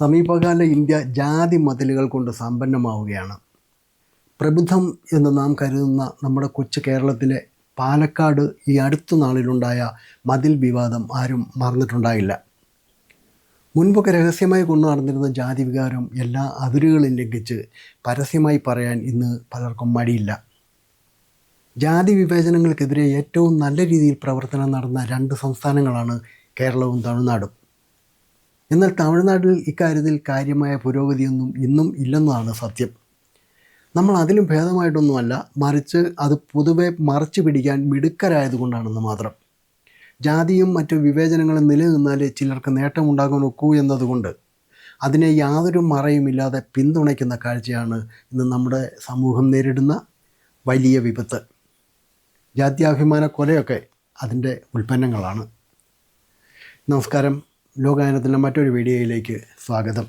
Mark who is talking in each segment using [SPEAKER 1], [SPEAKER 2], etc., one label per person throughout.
[SPEAKER 1] സമീപകാല ഇന്ത്യ ജാതി മതിലുകൾ കൊണ്ട് സമ്പന്നമാവുകയാണ്. പ്രബുദ്ധം എന്ന് നാം കരുതുന്ന നമ്മുടെ കൊച്ചു കേരളത്തിലെ പാലക്കാട് ഈ അടുത്ത നാളിലുണ്ടായ മതിൽ വിവാദം ആരും മറന്നിട്ടുണ്ടായില്ല. മുൻപൊക്കെ രഹസ്യമായി കൊണ്ടു നടന്നിരുന്ന ജാതി വികാരം എല്ലാ അതിരുകളും ലംഘിച്ച് പരസ്യമായി പറയാൻ ഇന്ന് പലർക്കും മടിയില്ല. ജാതി വിവേചനങ്ങൾക്കെതിരെ ഏറ്റവും നല്ല രീതിയിൽ പ്രവർത്തനം നടന്ന രണ്ട് സംസ്ഥാനങ്ങളാണ് കേരളവും തമിഴ്നാടും. എന്നാൽ തമിഴ്നാട്ടിൽ ഇക്കാര്യത്തിൽ കാര്യമായ പുരോഗതിയൊന്നും ഇന്നും ഇല്ലെന്നതാണ് സത്യം. നമ്മൾ അതിലും ഭേദമായിട്ടൊന്നുമല്ല മറിച്ച് അത് പൊതുവെ മറച്ചു പിടിക്കാൻ മിടുക്കരായതുകൊണ്ടാണെന്ന് മാത്രം. ജാതിയും മറ്റു വിവേചനങ്ങളും നിലനിന്നാലേ ചിലർക്ക് നേട്ടമുണ്ടാകാൻ ഒക്കൂ എന്നതുകൊണ്ട്. അതിനെ യാതൊരു മറയുമില്ലാതെ പിന്തുണയ്ക്കുന്ന കാഴ്ചയാണ് ഇന്ന് നമ്മുടെ സമൂഹം നേരിടുന്ന വലിയ വിപത്ത്. ജാത്യാഭിമാന കൊലയൊക്കെ അതിന്റെ ഉൽപ്പന്നങ്ങളാണ്. നമസ്കാരം. ലോകായനത്തിന്റെ മറ്റൊരു വീഡിയോയിലേക്ക് സ്വാഗതം.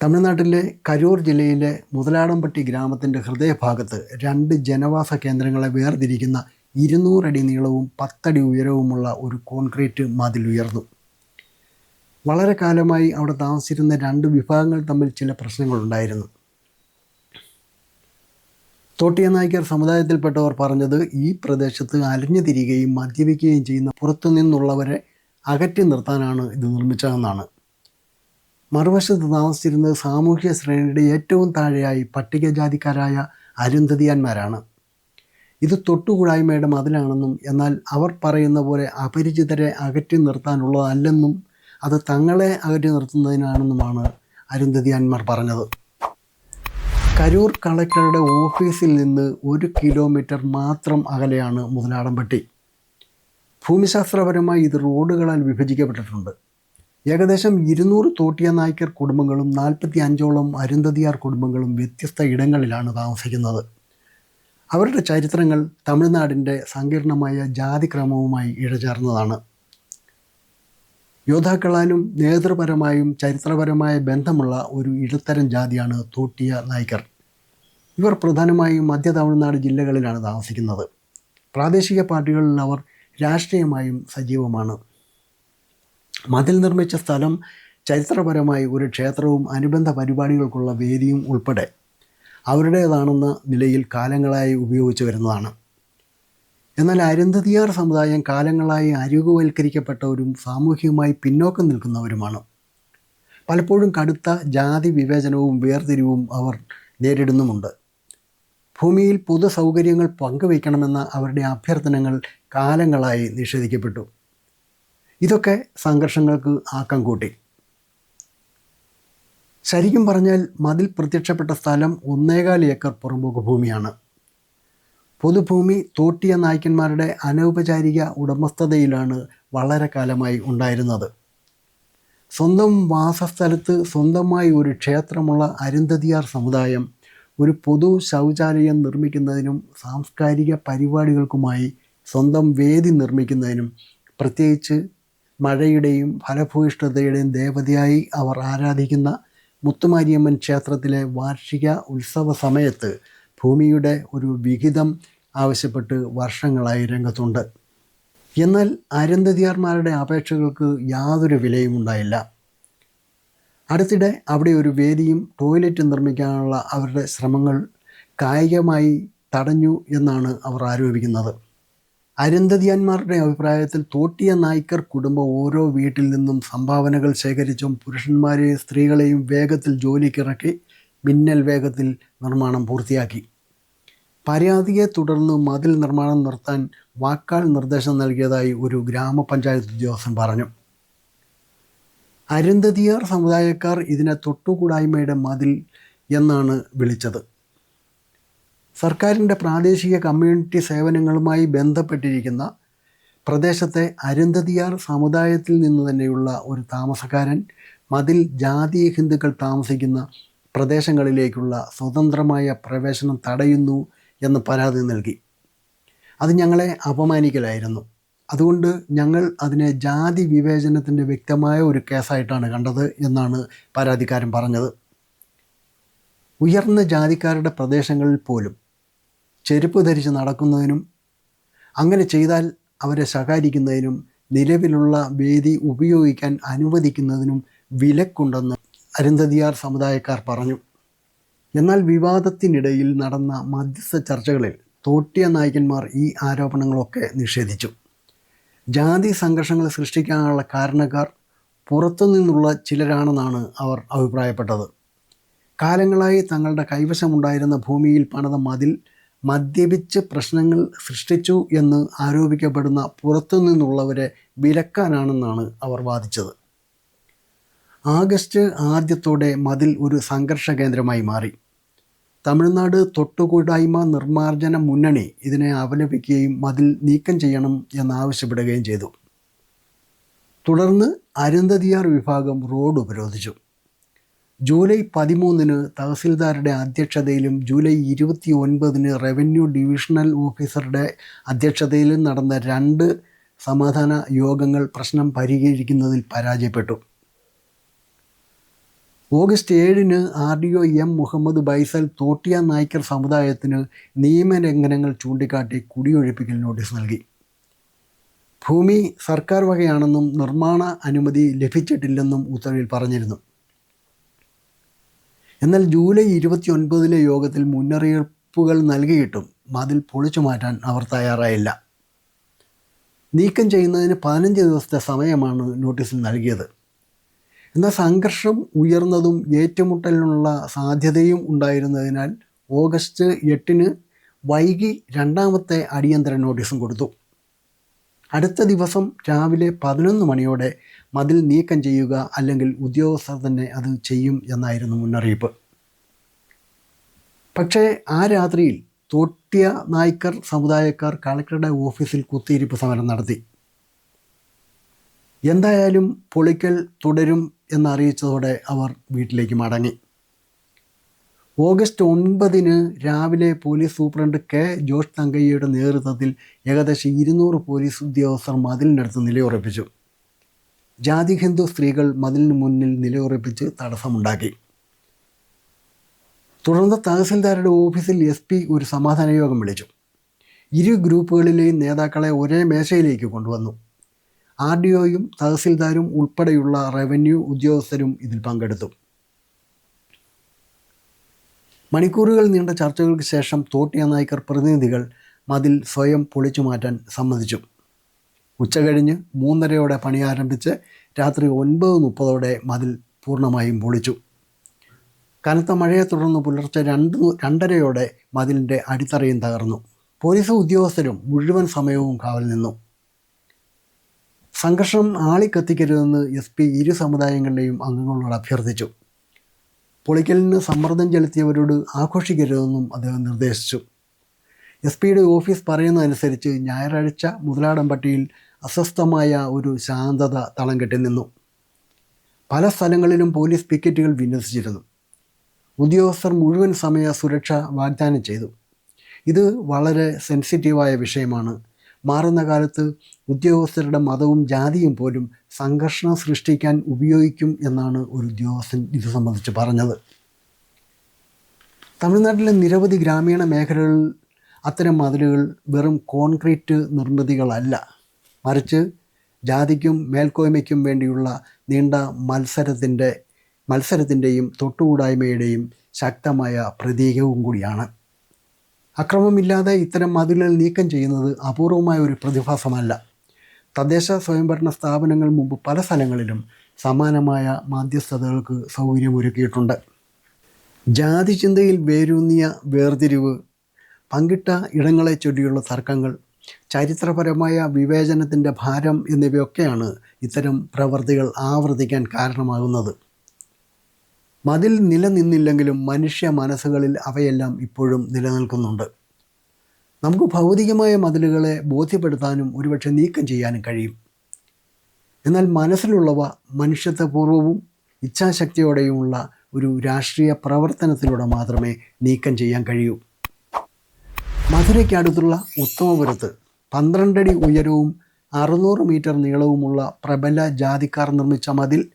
[SPEAKER 1] തമിഴ്നാട്ടിലെ കരൂർ ജില്ലയിലെ മുതലാടംപട്ടി ഗ്രാമത്തിന്റെ ഹൃദയഭാഗത്ത് രണ്ട് ജനവാസ കേന്ദ്രങ്ങളെ വേർതിരിക്കുന്ന ഇരുന്നൂറടി നീളവും പത്തടി ഉയരവുമുള്ള ഒരു കോൺക്രീറ്റ് മതിൽ ഉയർന്നു. വളരെ കാലമായി അവിടെ താമസിച്ചിരുന്ന രണ്ട് വിഭാഗങ്ങൾ തമ്മിൽ ചില പ്രശ്നങ്ങളുണ്ടായിരുന്നു. തോട്ടിയ നായ്ക്കർ സമുദായത്തിൽപ്പെട്ടവർ പറഞ്ഞത് ഈ പ്രദേശത്ത് അലഞ്ഞു തിരികുകയും മദ്യപിക്കുകയും ചെയ്യുന്ന പുറത്തുനിന്നുള്ളവരെ അകറ്റി നിർത്താനാണ് ഇത് നിർമ്മിച്ചതെന്നാണ്. മറുവശത്ത് താമസിച്ചിരുന്നത് സാമൂഹ്യ ശ്രേണിയുടെ ഏറ്റവും താഴെയായി പട്ടികജാതിക്കാരായ അരുന്ധതിയാന്മാരാണ്. ഇത് തൊട്ടുകൂടായ്മയുടെ മതിലാണെന്നും എന്നാൽ അവർ പറയുന്ന പോലെ അപരിചിതരെ അകറ്റി നിർത്താനുള്ളതല്ലെന്നും അത് തങ്ങളെ അകറ്റി നിർത്തുന്നതിനാണെന്നുമാണ് അരുന്ധതിയാന്മാർ പറഞ്ഞത്. കരൂർ കളക്ടറുടെ ഓഫീസിൽ നിന്ന് ഒരു കിലോമീറ്റർ മാത്രം അകലെയാണ് മുതലാടംപട്ടി. ഭൂമിശാസ്ത്രപരമായി ഇത് റോഡുകളാൽ വിഭജിക്കപ്പെട്ടിട്ടുണ്ട്. ഏകദേശം ഇരുന്നൂറ് തോട്ടിയ നായ്ക്കർ കുടുംബങ്ങളും നാൽപ്പത്തി അഞ്ചോളം അരുന്ധതിയാർ കുടുംബങ്ങളും വ്യത്യസ്ത ഇടങ്ങളിലാണ് താമസിക്കുന്നത്. അവരുടെ ചരിത്രങ്ങൾ തമിഴ്നാടിന്റെ സങ്കീർണമായ ജാതിക്രമവുമായി ഇഴചേർന്നതാണ്. യോദ്ധാക്കളാലും നേതൃപരമായും ചരിത്രപരമായ ബന്ധമുള്ള ഒരു ഇടത്തരം ജാതിയാണ് തോട്ടിയ നായ്ക്കർ ഇവർ പ്രധാനമായും മധ്യ തമിഴ്നാട് ജില്ലകളിലാണ് താമസിക്കുന്നത്. പ്രാദേശിക പാർട്ടികളിൽ അവർ രാഷ്ട്രീയമായും സജീവമാണ്. മതിൽ നിർമ്മിച്ച സ്ഥലം ചരിത്രപരമായി ഒരു ക്ഷേത്രവും അനുബന്ധ പരിപാടികൾക്കുള്ള വേദിയും ഉൾപ്പെടെ. അവരുടേതാണെന്ന നിലയിൽ കാലങ്ങളായി ഉപയോഗിച്ചു വരുന്നതാണ്. എന്നാൽ അരുന്ധതിയാർ സമുദായം കാലങ്ങളായി അരികുവൽക്കരിക്കപ്പെട്ടവരും സാമൂഹികമായി പിന്നോക്കം നിൽക്കുന്നവരുമാണ്. പലപ്പോഴും കടുത്ത ജാതി വിവേചനവും വേർതിരിവും അവർ നേരിടുന്നുമുണ്ട്. ഭൂമിയിൽ പൊതു സൗകര്യങ്ങൾ പങ്കുവയ്ക്കണമെന്ന അവരുടെ അഭ്യർത്ഥനകൾ കാലങ്ങളായി നിഷേധിക്കപ്പെട്ടു. ഇതൊക്കെ സംഘർഷങ്ങൾക്ക് ആക്കം കൂട്ടി. ശരിക്കും പറഞ്ഞാൽ മതിൽ പ്രത്യക്ഷപ്പെട്ട സ്ഥലം ഒന്നേകാൽ ഏക്കർ പുറമ്പോക്ക് ഭൂമിയാണ്. പൊതുഭൂമി തോട്ടിയ നായ്ക്കന്മാരുടെ അനൗപചാരിക ഉടമസ്ഥതയിലാണ് വളരെ കാലമായി ഉണ്ടായിരുന്നത്. സ്വന്തം വാസസ്ഥലത്ത് സ്വന്തമായി ഒരു ക്ഷേത്രമുള്ള അരുന്ധതിയാർ സമുദായം ഒരു പൊതു ശൗചാലയം നിർമ്മിക്കുന്നതിനും സാംസ്കാരിക പരിപാടികൾക്കുമായി സ്വന്തം വേദി നിർമ്മിക്കുന്നതിനും പ്രത്യേകിച്ച് മഴയുടെയും ഫലഭൂയിഷ്ഠതയുടെയും ദേവതയായി അവർ ആരാധിക്കുന്ന മുത്തുമാരിയമ്മൻ ക്ഷേത്രത്തിലെ വാർഷിക ഉത്സവ സമയത്ത് ഭൂമിയുടെ ഒരു വിഹിതം ആവശ്യപ്പെട്ട് വർഷങ്ങളായി രംഗത്തുണ്ട്. എന്നാൽ അരുന്ധതിയാർമാരുടെ അപേക്ഷകൾക്ക് യാതൊരു വിലയും ഉണ്ടായില്ല. അടുത്തിടെ അവിടെ ഒരു വേദിയും ടോയ്ലറ്റും നിർമ്മിക്കാനുള്ള അവരുടെ ശ്രമങ്ങൾ കായികമായി തടഞ്ഞു എന്നാണ് അവർ ആരോപിക്കുന്നത്. അരുന്ധതിയന്മാരുടെ അഭിപ്രായത്തിൽ തോട്ടിയ നായ്ക്കർ കുടുംബം ഓരോ വീട്ടിൽ നിന്നും സംഭാവനകൾ ശേഖരിച്ചും പുരുഷന്മാരെയും സ്ത്രീകളെയും വേഗത്തിൽ ജോലിക്കിറക്കി മിന്നൽ വേഗത്തിൽ നിർമ്മാണം പൂർത്തിയാക്കി. പരാതിയെ തുടർന്ന് മതിൽ നിർമ്മാണം നിർത്താൻ വാക്കാൽ നിർദ്ദേശം നൽകിയതായി ഒരു ഗ്രാമപഞ്ചായത്ത് ഉദ്യോഗസ്ഥൻ പറഞ്ഞു. അരുന്ധതിയാർ സമുദായക്കാർ ഇതിനെ തൊട്ടുകൂടായ്മയുടെ മതിൽ എന്നാണ് വിളിച്ചത്. സർക്കാരിന്റെ പ്രാദേശിക കമ്മ്യൂണിറ്റി സേവനങ്ങളുമായി ബന്ധപ്പെട്ടിരിക്കുന്ന പ്രദേശത്തെ അരുന്ധതിയാർ സമുദായത്തിൽ നിന്ന് തന്നെയുള്ള ഒരു താമസക്കാരൻ മതിൽ ജാതീയ ഹിന്ദുക്കൾ താമസിക്കുന്ന പ്രദേശങ്ങളിലേക്കുള്ള സ്വതന്ത്രമായ പ്രവേശനം തടയുന്നു എന്ന് പരാതി നൽകി. അത് ഞങ്ങളെ അപമാനിക്കലായിരുന്നു. അതുകൊണ്ട് ഞങ്ങൾ അതിനെ ജാതി വിവേചനത്തിന്റെ വ്യക്തമായ ഒരു കേസായിട്ടാണ് കണ്ടത് എന്നാണ് പരാതിക്കാരൻ പറഞ്ഞത്. ഉയർന്ന ജാതിക്കാരുടെ പ്രദേശങ്ങളിൽ പോലും ചെരുപ്പ് ധരിച്ച് നടക്കുന്നതിനും അങ്ങനെ ചെയ്താൽ അവരെ സഹായിക്കുന്നതിനും നിലവിലുള്ള വേദി ഉപയോഗിക്കാൻ അനുവദിക്കുന്നതിനും വിലക്കുണ്ടെന്ന് അരുന്ധതിയാർ സമുദായക്കാർ പറഞ്ഞു. എന്നാൽ വിവാദത്തിനിടയിൽ നടന്ന മധ്യസ്ഥ ചർച്ചകളിൽ തോട്ടിയ നായകന്മാർ ഈ ആരോപണങ്ങളൊക്കെ നിഷേധിച്ചു. ജാതി സംഘർഷങ്ങൾ സൃഷ്ടിക്കാനുള്ള കാരണക്കാർ പുറത്തുനിന്നുള്ള ചിലരാണെന്നാണ് അവർ അഭിപ്രായപ്പെട്ടത്. കാലങ്ങളായി തങ്ങളുടെ കൈവശമുണ്ടായിരുന്ന ഭൂമിയിൽ പണിത മതിൽ മദ്യപിച്ച് പ്രശ്നങ്ങൾ സൃഷ്ടിച്ചു എന്ന് ആരോപിക്കപ്പെടുന്ന പുറത്തു പുറത്തുനിന്നുള്ളവരെ വിലക്കാനാണെന്നാണ് അവർ വാദിച്ചത്. ആഗസ്റ്റ് ആദ്യത്തോടെ മതിൽ ഒരു സംഘർഷ കേന്ദ്രമായി മാറി. തമിഴ്നാട് തൊട്ടുകൂടായ്മ നിർമ്മാർജന മുന്നണി ഇതിനെ അപലപിക്കുകയും മതിൽ നീക്കം ചെയ്യണം എന്നാവശ്യപ്പെടുകയും ചെയ്തു. തുടർന്ന് അരുന്ധതിയാർ വിഭാഗം റോഡ് ഉപരോധിച്ചു. ജൂലൈ പതിമൂന്നിന് തഹസിൽദാരുടെ അധ്യക്ഷതയിലും ജൂലൈ ഇരുപത്തി ഒൻപതിന് റവന്യൂ ഡിവിഷണൽ ഓഫീസറുടെ അധ്യക്ഷതയിലും നടന്ന രണ്ട് സമാധാന യോഗങ്ങൾ പ്രശ്നം പരിഹരിക്കുന്നതിൽ പരാജയപ്പെട്ടു. ഓഗസ്റ്റ് ഏഴിന് R D O M Muhammad Baisal Thottiya Naicker സമുദായത്തിന് നിയമലംഘനങ്ങൾ ചൂണ്ടിക്കാട്ടി കുടിയൊഴിപ്പിക്കൽ നോട്ടീസ് നൽകി. ഭൂമി സർക്കാർ വകയാണെന്നും നിർമ്മാണ അനുമതി ലഭിച്ചിട്ടില്ലെന്നും ഉത്തരവിൽ പറഞ്ഞിരുന്നു. എന്നാൽ ജൂലൈ ഇരുപത്തി ഒൻപതിലെ യോഗത്തിൽ മുന്നറിയിപ്പുകൾ നൽകിയിട്ടും മതിൽ പൊളിച്ചു മാറ്റാൻ അവർ തയ്യാറായില്ല. നീക്കം ചെയ്യുന്നതിന് പതിനഞ്ച് ദിവസത്തെ സമയമാണ് നോട്ടീസിൽ നൽകിയത്. എന്നാൽ സംഘർഷം ഉയർന്നതും ഏറ്റുമുട്ടലിനുള്ള സാധ്യതയും ഉണ്ടായിരുന്നതിനാൽ ഓഗസ്റ്റ് എട്ടിന് വൈകി രണ്ടാമത്തെ അടിയന്തര നോട്ടീസും കൊടുത്തു. അടുത്ത ദിവസം രാവിലെ പതിനൊന്ന് മണിയോടെ മതിൽ നീക്കം ചെയ്യുക അല്ലെങ്കിൽ ഉദ്യോഗസ്ഥർ തന്നെ അത് ചെയ്യും എന്നായിരുന്നു മുന്നറിയിപ്പ്. പക്ഷേ ആ രാത്രിയിൽ തോട്ടിയ നായ്ക്കർ സമുദായക്കാർ കളക്ടറുടെ ഓഫീസിൽ കുത്തിയിരിപ്പ് സമരം നടത്തി. എന്തായാലും പൊളിക്കൽ തുടരും എന്നറിയിച്ചതോടെ അവർ വീട്ടിലേക്ക് മടങ്ങി. ഓഗസ്റ്റ് ഒൻപതിന് രാവിലെ പോലീസ് സൂപ്രണ്ട് കെ ജോഷ് തങ്കയ്യയുടെ നേതൃത്വത്തിൽ ഏകദേശം ഇരുന്നൂറ് പോലീസ് ഉദ്യോഗസ്ഥർ മതിലിനടുത്ത് നിലയുറപ്പിച്ചു. ജാതി ഹിന്ദു സ്ത്രീകൾ മതിലിന് മുന്നിൽ നിലയുറപ്പിച്ച് തടസ്സമുണ്ടാക്കി. തുടർന്ന് തഹസിൽദാരുടെ ഓഫീസിൽ എസ് പി ഒരു സമാധാന യോഗം വിളിച്ചു. ഇരു ഗ്രൂപ്പുകളിലെയും നേതാക്കളെ ഒരേ മേശയിലേക്ക് കൊണ്ടുവന്നു. ആർ ഡി ഒയും തഹസിൽദാരും ഉൾപ്പെടെയുള്ള റവന്യൂ ഉദ്യോഗസ്ഥരും ഇതിൽ പങ്കെടുത്തു. മണിക്കൂറുകൾ നീണ്ട ചർച്ചകൾക്ക് ശേഷം തോട്ടിയ നായ്ക്കർ പ്രതിനിധികൾ മതിൽ സ്വയം പൊളിച്ചു മാറ്റാൻ സമ്മതിച്ചു. ഉച്ചകഴിഞ്ഞ് മൂന്നരയോടെ പണി ആരംഭിച്ച് രാത്രി ഒൻപത് മുപ്പതോടെ മതിൽ പൂർണമായും പൊളിച്ചു. കനത്ത മഴയെ തുടർന്ന് പുലർച്ചെ രണ്ട് രണ്ടരയോടെ മതിലിന്റെ അടിത്തറയും തകർന്നു. പോലീസ് ഉദ്യോഗസ്ഥരും മുഴുവൻ സമയവും കാവൽ നിന്നു. സംഘർഷം ആളിക്കത്തിക്കരുതെന്ന് എസ് പി ഇരു സമുദായങ്ങളിലെയും അംഗങ്ങളോട് അഭ്യർത്ഥിച്ചു. പൊളിക്കലിന് സമ്മർദ്ദം ചെലുത്തിയവരോട് ആഘോഷിക്കരുതെന്നും അദ്ദേഹം നിർദ്ദേശിച്ചു. എസ് പിയുടെ ഓഫീസ് പറയുന്നതനുസരിച്ച് ഞായറാഴ്ച മുതലാടംപട്ടിയിൽ അസ്വസ്ഥമായ ഒരു ശാന്തത തളം കെട്ടി നിന്നു. പല സ്ഥലങ്ങളിലും പോലീസ് പിക്കറ്റുകൾ വിന്യസിച്ചിരുന്നു. ഉദ്യോഗസ്ഥർ മുഴുവൻ സമയ സുരക്ഷ വാഗ്ദാനം ചെയ്തു. ഇത് വളരെ സെൻസിറ്റീവായ വിഷയമാണ്. മാറുന്ന കാലത്ത് ഉദ്യോഗസ്ഥരുടെ മതവും ജാതിയും പോലും സംഘർഷം സൃഷ്ടിക്കാൻ ഉപയോഗിക്കും എന്നാണ് ഒരു ഉദ്യോഗസ്ഥൻ ഇത് സംബന്ധിച്ച് പറഞ്ഞത്. തമിഴ്നാട്ടിലെ നിരവധി ഗ്രാമീണ മേഖലകളിൽ അത്തരം മതിലുകൾ വെറും കോൺക്രീറ്റ് നിർമ്മിതികളല്ല. മറിച്ച് ജാതിക്കും മേൽക്കോയ്മയ്ക്കും വേണ്ടിയുള്ള നീണ്ട മത്സരത്തിന്റെ മത്സരത്തിന്റെയും തൊട്ടുകൂടായ്മയുടെയും ശക്തമായ പ്രതീകവും കൂടിയാണ്. അക്രമമില്ലാതെ ഇത്തരം മതിലുകൾ നീക്കം ചെയ്യുന്നത് അപൂർവമായ ഒരു പ്രതിഭാസമല്ല. തദ്ദേശ സ്വയംഭരണ സ്ഥാപനങ്ങൾ മുമ്പ് പല സ്ഥലങ്ങളിലും സമാനമായ മാധ്യസ്ഥതകൾക്ക് സൗകര്യമൊരുക്കിയിട്ടുണ്ട്. ജാതി ചിന്തയിൽ വേരൂന്നിയ വേർതിരിവ് പങ്കിട്ട ഇടങ്ങളെ ചൊല്ലിയുള്ള തർക്കങ്ങൾ ചരിത്രപരമായ വിവേചനത്തിന്റെ ഭാരം എന്നിവയൊക്കെയാണ് ഇത്തരം പ്രവർത്തികൾ ആവർത്തിക്കാൻ കാരണമാകുന്നത്. മതിൽ നിലനിന്നില്ലെങ്കിലും മനുഷ്യ മനസ്സുകളിൽ അവയെല്ലാം ഇപ്പോഴും നിലനിൽക്കുന്നുണ്ട്. നമുക്ക് ഭൗതികമായ മതിലുകളെ ബോധ്യപ്പെടുത്താനും ഒരുപക്ഷെ നീക്കം ചെയ്യാനും കഴിയും. എന്നാൽ മനസ്സിലുള്ളവ മനുഷ്യത്വപൂർവവും ഇച്ഛാശക്തിയോടെയുമുള്ള ഒരു രാഷ്ട്രീയ പ്രവർത്തനത്തിലൂടെ മാത്രമേ നീക്കം ചെയ്യാൻ കഴിയൂ. മധുരയ്ക്കടുത്തുള്ള ഉത്തമപുരത്ത് പന്ത്രണ്ടടി ഉയരവും അറുന്നൂറ് മീറ്റർ നീളവുമുള്ള പ്രബല ജാതിക്കാർ നിർമ്മിച്ച മതിൽ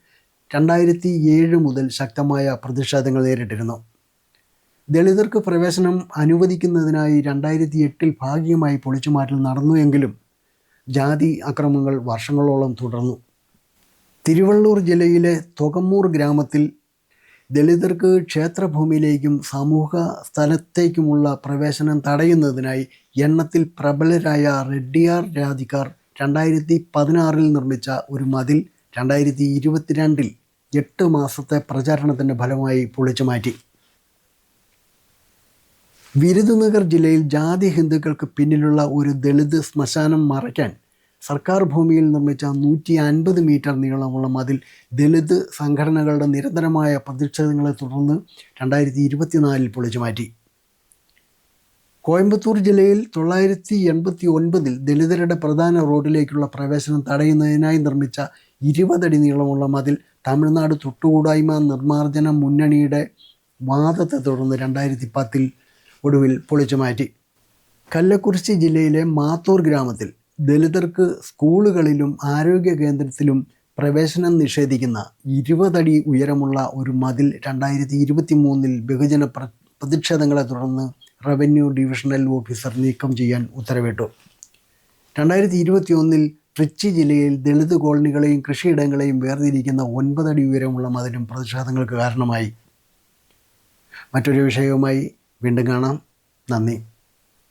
[SPEAKER 1] രണ്ടായിരത്തി ഏഴ് മുതൽ ശക്തമായ പ്രതിഷേധങ്ങൾ നേരിട്ടിരുന്നു. ദളിതർക്ക് പ്രവേശനം അനുവദിക്കുന്നതിനായി രണ്ടായിരത്തി എട്ടിൽ ഭാഗികമായി പൊളിച്ചുമാറ്റൽ നടന്നുവെങ്കിലും ജാതി അക്രമങ്ങൾ വർഷങ്ങളോളം തുടർന്നു. തിരുവള്ളൂർ ജില്ലയിലെ തൊകമ്മൂർ ഗ്രാമത്തിൽ ദളിതർക്ക് ക്ഷേത്രഭൂമിയിലേക്കും സമൂഹ സ്ഥലത്തേക്കുമുള്ള പ്രവേശനം തടയുന്നതിനായി എണ്ണത്തിൽ പ്രബലരായ റെഡ്ഡിയാർ രാധികാർ രണ്ടായിരത്തി പതിനാറിൽ നിർമ്മിച്ച ഒരു മതിൽ രണ്ടായിരത്തി ഇരുപത്തിരണ്ടിൽ എട്ട് മാസത്തെ പ്രചാരണത്തിന്റെ ഫലമായി പൊളിച്ചു മാറ്റി. വിരുദുനഗർ ജില്ലയിൽ ജാതി ഹിന്ദുക്കൾക്ക് പിന്നിലുള്ള ഒരു ദളിത് ശ്മശാനം മറയ്ക്കാൻ സർക്കാർ ഭൂമിയിൽ നിർമ്മിച്ച നൂറ്റി അൻപത് മീറ്റർ നീളമുള്ള മതിൽ ദളിത് സംഘടനകളുടെ നിരന്തരമായ പ്രതിഷേധങ്ങളെ തുടർന്ന് രണ്ടായിരത്തി ഇരുപത്തിനാലിൽ പൊളിച്ചു മാറ്റി. കോയമ്പത്തൂർ ജില്ലയിൽ തൊള്ളായിരത്തി എൺപത്തി ഒൻപതിൽ ദളിതരുടെ പ്രധാന റോഡിലേക്കുള്ള പ്രവേശനം തടയുന്നതിനായി നിർമ്മിച്ച ഇരുപതടി നീളമുള്ള മതിൽ തമിഴ്നാട് തൊട്ടുകൂടായ്മ നിർമ്മാർജന മുന്നണിയുടെ വാദത്തെ തുടർന്ന് രണ്ടായിരത്തി പത്തിൽ ഒടുവിൽ പൊളിച്ചു മാറ്റി. കല്ലക്കുറിശ്ശി ജില്ലയിലെ മാത്തൂർ ഗ്രാമത്തിൽ ദളിതർക്ക് സ്കൂളുകളിലും ആരോഗ്യ കേന്ദ്രത്തിലും പ്രവേശനം നിഷേധിക്കുന്ന ഇരുപതടി ഉയരമുള്ള ഒരു മതിൽ രണ്ടായിരത്തി ഇരുപത്തി മൂന്നിൽ ബഹുജന പ്ര പ്രതിഷേധങ്ങളെ തുടർന്ന് റവന്യൂ ഡിവിഷണൽ ഓഫീസർ നീക്കം ചെയ്യാൻ ഉത്തരവിട്ടു. രണ്ടായിരത്തി ഇരുപത്തി ഒന്നിൽ ട്രിച്ചി ജില്ലയിൽ ദളിത് കോളനികളെയും കൃഷിയിടങ്ങളെയും വേർതിരിക്കുന്ന ഒൻപതടി ഉയരമുള്ള മതിലും പ്രതിഷേധങ്ങൾക്ക് കാരണമായി. മറ്റൊരു വിഷയവുമായി വീണ്ടും കാണാം. നന്ദി.